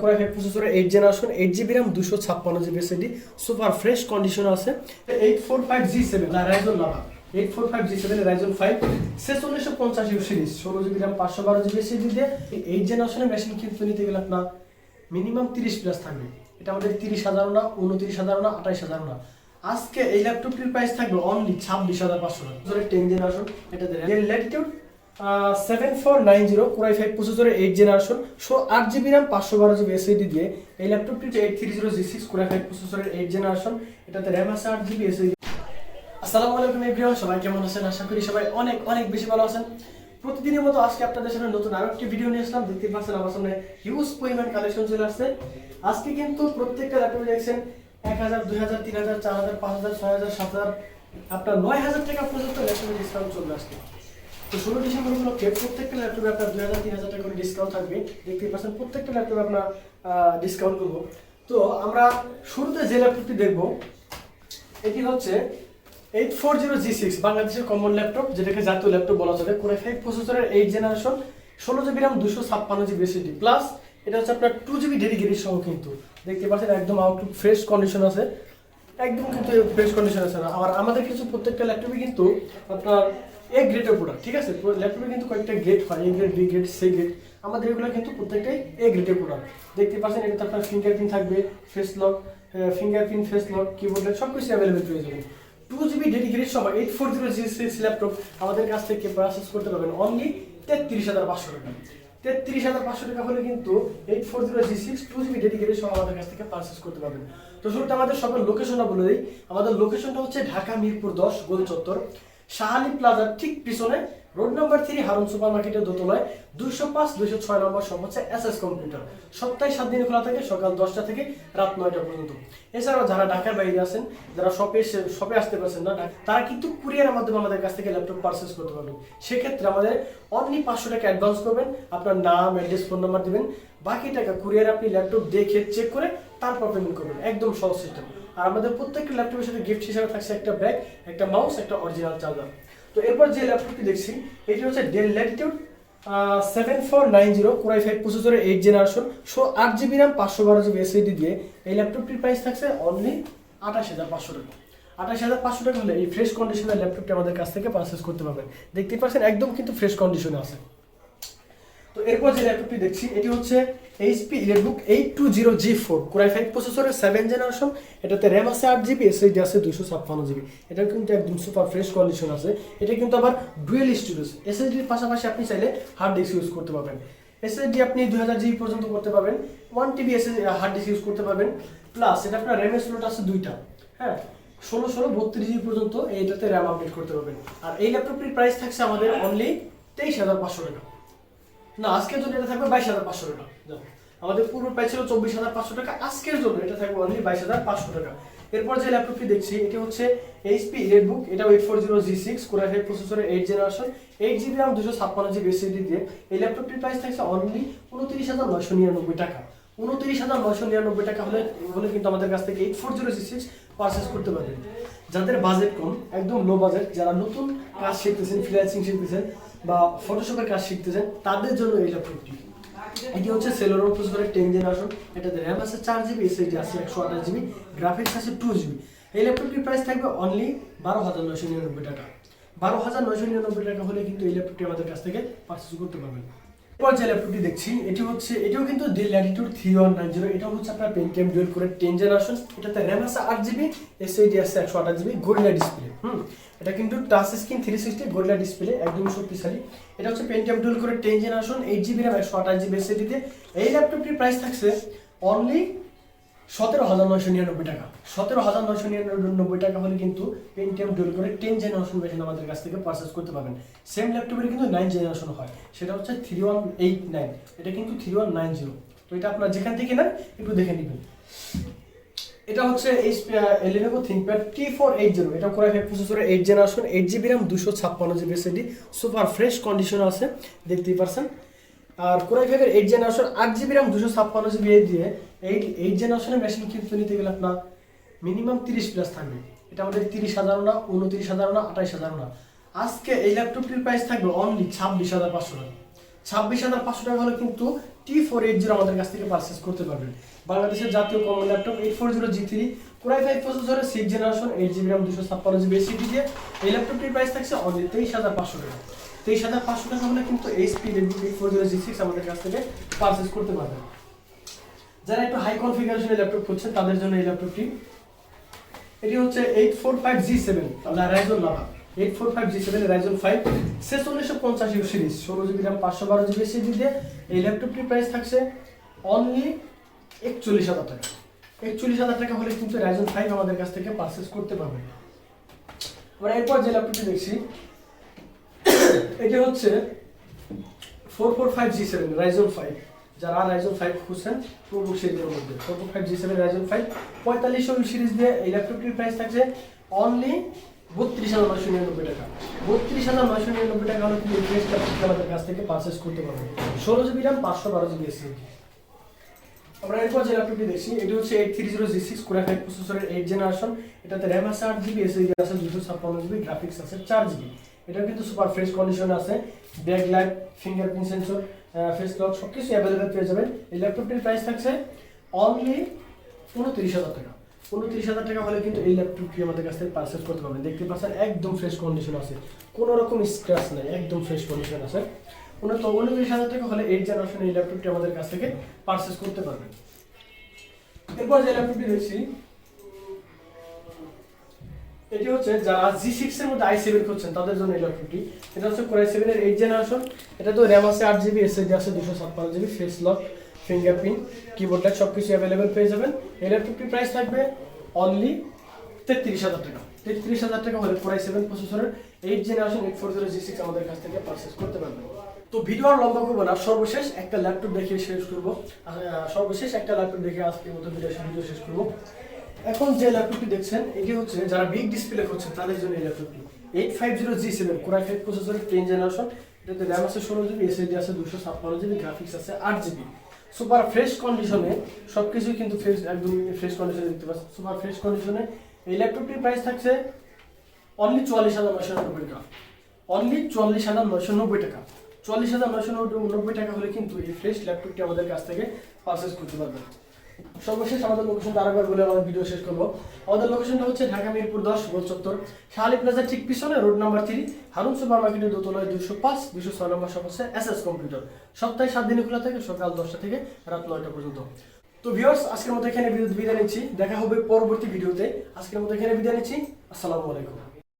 করে five processor eight generation eight GB RAM দুশো ছাপ্পান্ন GB SSD super fresh condition আছে। Eight four five G seven Ryzen lava eight four five G seven Ryzen five ছেচল্লিশশো পঞ্চাশ series ষোলো GB RAM পাঁচশো বারো GB SSD দিয়ে eight জেনারেশনের machine কিন্তু নিতে গেলে আপনার মিনিমাম তিরিশ প্লাস থাকবে। এটা আমাদের তিরিশ হাজার না, উনত্রিশ হাজার না, আঠাইশ হাজার না। আজকে এই ল্যাপটপটির প্রাইস থাকবে অনলি ছাব্বিশ হাজার পাঁচশো টাকা। টেন জেনারেশন এটাতে latitude seven four nine zero core i five প্রসেসরের এইট জেনারেশন সো আট জিবি র্যাম পাঁচশো বারো জিবি দিয়ে এই ল্যাপটপটি eight three zero G six core i five প্রসেসরের এইট জেনারেশন এটাতে র্যাম আছে আট জিবি আসসালামু আলাইকুম এভরিওয়ান সবাই কেমন আছেন? আশা করি সবাই অনেক অনেক বেশি ভালো আছেন। প্রতিদিনের মতো আজকে আপনাদের সামনে নতুন আরও একটি ভিডিও নিয়ে আসলাম। দেখতে পাচ্ছেন আমার সামনে হিউজ পরিমাণ কালেকশন চলে আসছে। আজকে কিন্তু প্রত্যেকটা ল্যাপটপে দেখছেন এক হাজার, দুই হাজার, তিন হাজার, চার হাজার, পাঁচ হাজার, ছয় হাজার, সাত হাজার, আপনার নয় হাজার টাকা পর্যন্ত ল্যাপটপে ডিসকাউন্ট চলে আসছে। ষোলো ডিসেম্বর উপলক্ষে প্রত্যেকটা ল্যাপটপে আপনার দুই হাজার, তিন হাজার টাকা করে ডিসকাউন্ট থাকবে। দেখতেই পাচ্ছেন, প্রত্যেকটা ল্যাপটপে আপনার ডিসকাউন্ট করব। তো আমরা শুরুতে যে ল্যাপটপটি দেখব, এটি হচ্ছে eight four zero G six বাংলাদেশের কমন ল্যাপটপ যেটাকে জাতীয় ল্যাপটপ বলা চলে। কোরে ফাইভ প্রসেসরের এইট জেনারেশন ষোলো জিবি র্যাম দুশো ছাপ্পান্ন জিবি এসএসডি প্লাস এটা হচ্ছে আপনার টু জিবি ডেডিকেটেড সহ কিন্তু। দেখতে পাচ্ছেন, একদম আউটলুক ফ্রেশ কন্ডিশন আছে। একদম কিন্তু ফ্রেশ কন্ডিশন আছে না। আর আমাদের কিছু প্রত্যেকটা ল্যাপটপে কিন্তু আপনার এ গ্রেডের প্রোডাক্ট ঠিক আছে? ল্যাপটপে কিন্তু কয়েকটা গ্রেড হয় A grade B grade C grade আমাদের এগুলো কিন্তু প্রত্যেকটাই এ গ্রেডের প্রোডাক্ট দেখতে পাচ্ছেন, এটাতে আপনার ফিঙ্গারপ্রিন্ট থাকবে face lock fingerprint face lock keyboard সব কিছু অ্যাভেলেবেল পেয়ে যাবেন। টু জিবি ডেডিকেটেড সহ eight four zero G six laptop আমাদের কাছ থেকে পারচেস করতে পারবেন অনলি তেত্রিশ হাজার পাঁচশো টাকা। তেত্রিশ হাজার পাঁচশো টাকা হলে কিন্তু eight four zero G six two GB dedicated সহ আমাদের কাছ থেকে পারচেস করতে পারবেন। তো শুরুতে আমাদের সকল লোকেশনটা বলে দিই। আমাদের লোকেশনটা হচ্ছে ঢাকা মিরপুর দশ, গোল চত্বর। শাহালি প্লাজার ঠিক পিছনে road number three Harun super মার্কেটের দোতলায় দুইশো পাঁচ, দুইশো ছয় নম্বর সব হচ্ছে এস এস কম্পিউটার। সপ্তাহে সাত দিন খোলা থাকে, সকাল দশটা থেকে রাত নয়টা পর্যন্ত। এছাড়াও যারা ঢাকার বাইরে আছেন, যারা শপে শপে আসতে পারছেন না তারা কিন্তু কুরিয়ারের মাধ্যমে আমাদের কাছ থেকে ল্যাপটপ পারচেস করতে পারবেন। সেক্ষেত্রে আমাদের অনলি পাঁচশো টাকা অ্যাডভান্স করবেন, আপনার নাম অ্যাড্রেস ফোন নাম্বার দেবেন। বাকি টাকা কুরিয়ারে আপনি ল্যাপটপ দেখে চেক করে তারপর পেমেন্ট করবেন। একদম সহজ সিস্টেম আর আমাদের প্রত্যেকটা ল্যাপটপের সাথে গিফট হিসাবে থাকছে একটা ব্যাগ, একটা মাউস একটা অরিজিনাল চার্জার তো এরপর যে ল্যাপটপটি দেখছি, এটি হচ্ছে Dell latitude seven four nine zero core i five প্রসেসরের এইট জেনারেশন সো আট জিবি র্যাম পাঁচশো বারো জিবি এসএসডি দিয়ে এই ল্যাপটপটির প্রাইস থাকছে অনলি আঠাশ হাজার পাঁচশো টাকা। আঠাশ হাজার পাঁচশো টাকা হলে এই ফ্রেশ কন্ডিশনের ল্যাপটপটি আমাদের কাছ থেকে পারচেস করতে পারবেন। দেখতে পাচ্ছেন, একদম কিন্তু ফ্রেশ কন্ডিশনে আছে। তো এরপর যে ল্যাপটপটি দেখছি, এটি হচ্ছে HP EliteBook eight two zero G four core i five প্রসেসরের সেভেন জেনারেশন এটাতে র্যাম আছে আট জিবি এসএসডি আছে দুশো ছাপ্পান্ন জিবি এটা কিন্তু একদম সুপার ফ্রেশ কন্ডিশন আছে। এটা কিন্তু আবার ডুয়েল স্টোরেজ এসএসডির পাশাপাশি আপনি চাইলে হার্ড ডিস্ক ইউজ করতে পারবেন। এসএসডি আপনি দুই হাজার জিবি পর্যন্ত করতে পারবেন। One TB SS hard disk use করতে পারবেন। প্লাস এটা আপনার র্যামের স্লট আছে দুইটা। হ্যাঁ ষোলো ষোলো বত্রিশ জিবি পর্যন্ত এইটাতে র্যাম আপডেট করতে পারবেন। আর এই ল্যাপটপটির প্রাইস থাকছে আমাদের অনলি তেইশ হাজার পাঁচশো টাকা। না, আজকের জন্য এটা থাকবে বাইশ হাজার পাঁচশো টাকা। আমাদের পূর্ব প্রাইস ছিল চব্বিশ হাজার পাঁচশো টাকা, আজকের জন্য এটা থাকবে অনলি বাইশ হাজার পাঁচশো টাকা। এরপর যে ল্যাপটপটি দেখছি, এটি হচ্ছে এইচপি রেডবুক এটা eight four zero G six core i five প্রসেসরের eight generation eight GB RAM দুশো ছাপ্পান্ন জিবি এসএসডি দিয়ে। এই ল্যাপটপটির প্রাইস থাকছে অনলি উনত্রিশ হাজার নয়শো নিরানব্বই টাকা। উনত্রিশ হাজার নয়শো নিরানব্বই টাকা হলে হলে কিন্তু আমাদের কাছ থেকে eight four zero G six purchase করতে পারবেন। যাদের বাজেট কম, একদম লো বাজেট যারা নতুন কাজ শিখতেছেন ফ্রিল্যান্সিং শিখতেছেন বা ফটোশপের কাজ শিখতে চান তাদের জন্য এই ল্যাপটপটি এটি হচ্ছে সেলোর প্রসেসরের টেন জেনারেশন এটাতে র্যাম আছে চার জিবি এসএসডি আছে একশো আঠাশ জিবি গ্রাফিক্স আছে টু জিবি এই ল্যাপটপটির প্রাইস থাকবে অনলি বারো হাজার নয়শো নিরানব্বই টাকা। বারো হাজার নয়শো নিরানব্বই টাকা হলে কিন্তু এই ল্যাপটপটি আমাদের কাছ থেকে পারচেস করতে পারবেন। এরপর ল্যাপটপটি দেখছি। এটি হচ্ছে এটাও কিন্তু Dell Latitude three one nine zero এটা হচ্ছে আপনার Pentium dual core ten generation এটাতে র্যাম আছে আট জিবি এসএসডি আছে একশো আঠাশ জিবি গোরিলা ডিসপ্লে হুম? এটা কিন্তু touch screen three sixty Gorilla display একদম শক্তিশালী। এটা হচ্ছে Pentium dual core ten generation eight GB RAM একশো আঠাশ জিবি এসএসডিতে এই ল্যাপটপটির প্রাইস থাকছে অনলি সতেরো হাজার নয়শো নিরানব্বই টাকা। সতেরো হাজার নয়শো নিরানব্বই টাকা হলে কিন্তু Pentium dual core ten generation machine আমাদের কাছ থেকে পারচেস করতে পারবেন। সেম ল্যাপটপের কিন্তু নাইন জেনারেশন হয়। সেটা হচ্ছে থ্রি ওয়ান এইট নাইন এটা কিন্তু থ্রি ওয়ান নাইন জিরো তো এটা আপনার যেখান থেকে নেন, একটু দেখে নেবেন। এটা হচ্ছে এই Lenovo ThinkPad T4 eight zero এটা কোরাই ফাইভ প্রসেসরের eight generation eight GB RAM দুশো ছাপ্পান্ন GB SSD super fresh condition আছে। দেখতেই পারছেন। আর কোরাই ফাইভের এইট জেনারেশন আট জিবি র্যাম দুশো ছাপ্পান্ন জিবি দিয়ে এইট এইট জেনারেশনের মেশিন কিন্তু নিতে গেলে আপনার মিনিমাম তিরিশ প্লাস থাকবে। এটা আমাদের তিরিশ হাজার না উনত্রিশ হাজার না আঠাইশ হাজার না আজকে এই ল্যাপটপটির প্রাইস থাকবে অনলি ছাব্বিশ হাজার পাঁচশো টাকা। ছাব্বিশ হাজার পাঁচশো টাকা হলে কিন্তু টি ফোর এইট জিরো আমাদের কাছ থেকে পারচেস করতে পারবেন। বাংলাদেশের জাতীয় common laptop eight four zero G three core i five প্রসেসরের six generation eight GB RAM দুশো ছাপ্পান্ন জিবি এসিডি দিয়ে এই ল্যাপটপটির প্রাইস থাকছে অনলি তেইশ হাজার পাঁচশো টাকা। তেইশ হাজার পাঁচশো টাকা হলে কিন্তু সিক্স আমাদের কাছ থেকে পারচেস করতে পারবেন। যারা একটু হাই কনফিগারেশনের ল্যাপটপ খুঁজছেন, তাদের জন্য এই ল্যাপটপটি এটি হচ্ছে eight four five G seven Ryzen lava eight four five G seven Ryzen five ছেচল্লিশশো পঞ্চাশ সিরিজ ষোলো জিবি র্যাম পাঁচশো বারো জিবি এসিডি দিয়ে এই ল্যাপটপটির প্রাইস থাকছে অনলি একচল্লিশ হাজার টাকা। একচল্লিশ হাজার টাকা হলে কিন্তু রাইজন ফাইভ আমাদের কাছ থেকে পারচেস করতে পারবেন। আমরা এরপর যে ল্যাপটপটি দেখছি এটি হচ্ছে four four five G seven Ryzen five যারা রাইজন ফাইভ খুঁজছেন প্রভু সেদের মধ্যে four four five G seven Ryzen five পঁয়তাল্লিশশো সিরিজ দিয়ে এই ল্যাপটপটির প্রাইস থাকছে অনলি বত্রিশ হাজার নয়শো নিরানব্বই টাকা। বত্রিশ হাজার নয়শো নিরানব্বই টাকা হলে ফ্রেশ ল্যাপটপটি আমাদের কাছ থেকে পারচেস করতে পারবেন ষোলো জিবি র্যাম পাঁচশো বারো জিবি এসএসডি আমরা এরপর যে ল্যাপটপটি দেখছি, এটি হচ্ছে eight three zero G six core five প্রসেসরের এইট জেনারেশন এটাতে র্যাম আছে আট জিবি এসএসডি আছে দুশো ছাপ্পান্ন জিবি গ্রাফিক্স আছে চার জিবি এটা কিন্তু সুপার ফ্রেশ কন্ডিশনে আছে back light fingerprint sensor face lock সব কিছু অ্যাভেলেবেল পেয়ে যাবেন। এই ল্যাপটপটির প্রাইস থাকছে অনলি উনত্রিশ হাজার টাকা। উনত্রিশ হাজার টাকা হলে কিন্তু এই ল্যাপটপটি আমাদের কাছ থেকে পারচেস করতে পারবেন। দেখতে পাচ্ছেন, একদম ফ্রেশ কন্ডিশন আছে। কোনো রকম স্ক্র্যাচ নাই, একদম ফ্রেশ কন্ডিশন আছে। উনত উনত্রিশ হাজার টাকা হলে এইট জেনারেশন এই ল্যাপটপটি আমাদের কাছ থেকে পারচেস করতে পারবেন। এরপর যে ল্যাপটপটি দেখছি এটি হচ্ছে যারা জি সিক্স এর মধ্যে আই সেভেন করছেন তাদের জন্য এই ল্যাপটপটি এটা হচ্ছে কোরাই সেভেন এর এইট জেনারেশন এটা তো র্যাম আছে আট জিবি এসএসডি আছে দুশো ছাপ্পান্ন GB face lock fingerprint keyboard light সব কিছু অ্যাভেলেবেল পেয়ে যাবেন। এই ল্যাপটপটির প্রাইস থাকবে অনলি তেত্রিশ হাজার টাকা। তেত্রিশ হাজার টাকা হলে কোরাই সেভেন প্রসেসরের eight generation eight four zero G six আমাদের কাছ থেকে পারচেস করতে পারবেন। তো ভিডিও আর লম্বা করব না, সর্বশেষ একটা ল্যাপটপ দেখে শেষ করব। সর্বশেষ একটা ল্যাপটপ দেখে আজকের মতো ভিডিও শেষ করব। এখন যে ল্যাপটপটি দেখছেন, এটি হচ্ছে যারা বিগ ডিসপ্লে করছেন তাদের জন্য এই ল্যাপটপটি eight five zero G seven core i five প্রসেসরের টেন জেনারেশন এটাতে র্যাম আছে ষোলো জিবি এসএসডি আছে দুশো ছাপ্পান্ন জিবি গ্রাফিক্স আছে আট জিবি সুপার ফ্রেশ কন্ডিশনে সব কিছুই কিন্তু ফ্রেশ একদম ফ্রেশ কন্ডিশনে দেখতে পাচ্ছেন। সুপার ফ্রেশ কন্ডিশনে এই ল্যাপটপটির প্রাইস থাকছে অনলি চুয়াল্লিশ হাজার নয়শো নব্বই টাকা। অনলি চুয়াল্লিশ হাজার নয়শো নব্বই টাকা। চুয়াল্লিশ হাজার নয়শো নব্বই টাকা হলে কিন্তু এই ফ্রেশ ল্যাপটপটি আমাদের কাছ থেকে পারচেস করতে পারবেন। সর্বশেষ আমাদের লোকেশনটা আরেকবার বলে আমাদের ভিডিও শেষ করব। আমাদের লোকেশনটা হচ্ছে ঢাকা মিরপুর দশ গোল চত্বর। শাহালি প্লাজার ঠিক পিছনে, road number three Harun super মার্কেটের দোতলায় দুশো পাঁচ, দুশো ছয় নম্বর হচ্ছে এস এস কম্পিউটার। সপ্তাহে সাত দিনে খোলা থাকে, সকাল দশটা থেকে রাত নয়টা পর্যন্ত। তো ভিউয়ার্স আজকের মতো এখানে বিদায় নিচ্ছি। দেখা হবে পরবর্তী ভিডিওতে আজকের মতো এখানে বিদায় নিচ্ছি। আসসালামু আলাইকুম।